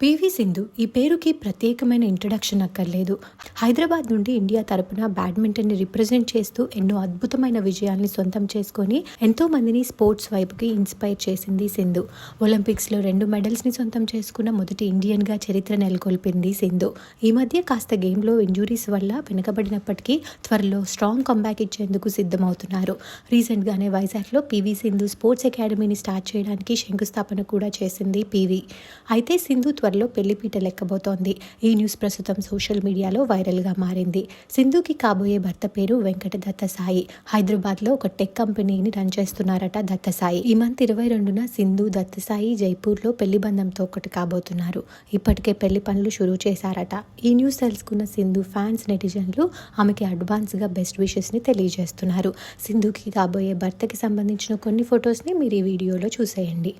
PV Sindhu ఈ పేరుకి ప్రత్యేకమైన ఇంట్రడక్షన్ అక్కర్లేదు. హైదరాబాద్ నుండి ఇండియా తరపున బ్యాడ్మింటన్ని రిప్రజెంట్ చేస్తూ ఎన్నో అద్భుతమైన విజయాల్ని సొంతం చేసుకొని ఎంతో మందిని స్పోర్ట్స్ వైపుకి ఇన్స్పైర్ చేసింది సింధు. ఒలింపిక్స్లో రెండు మెడల్స్ని సొంతం చేసుకున్న మొదటి ఇండియన్గా చరిత్ర నెలకొల్పింది సింధు. ఈ మధ్య కాస్త గేమ్లో ఇంజురీస్ వల్ల వెనుకబడినప్పటికీ త్వరలో స్ట్రాంగ్ కంబ్యాక్ ఇచ్చేందుకు సిద్ధమవుతున్నారు. రీసెంట్గానే వైజాగ్లో పివి సింధు స్పోర్ట్స్ అకాడమీని స్టార్ట్ చేయడానికి శంకుస్థాపన కూడా చేసింది పివి అయితే సింధు త్వరలో పెళ్ళిపీట లెక్కబోతోంది. ఈ న్యూస్ ప్రస్తుతం సోషల్ మీడియాలో వైరల్గా మారింది. సింధుకి కాబోయే భర్త పేరు వెంకట దత్తసాయి హైదరాబాద్లో ఒక టెక్ కంపెనీని రన్ చేస్తున్నారట దత్తసాయి ఈ మంత్ ఇరవై రెండున సింధు దత్తసాయి జైపూర్లో పెళ్ళి బంధంతో ఒకటి కాబోతున్నారు. ఇప్పటికే పెళ్ళి పనులు షురూ చేశారట. ఈ న్యూస్ తెలుసుకున్న సింధు ఫ్యాన్స్ నెటిజన్లు ఆమెకి అడ్వాన్స్గా బెస్ట్ విషెస్ని తెలియజేస్తున్నారు. సింధుకి కాబోయే భర్తకి సంబంధించిన కొన్ని ఫొటోస్ని మీరు ఈ వీడియోలో చూసేయండి.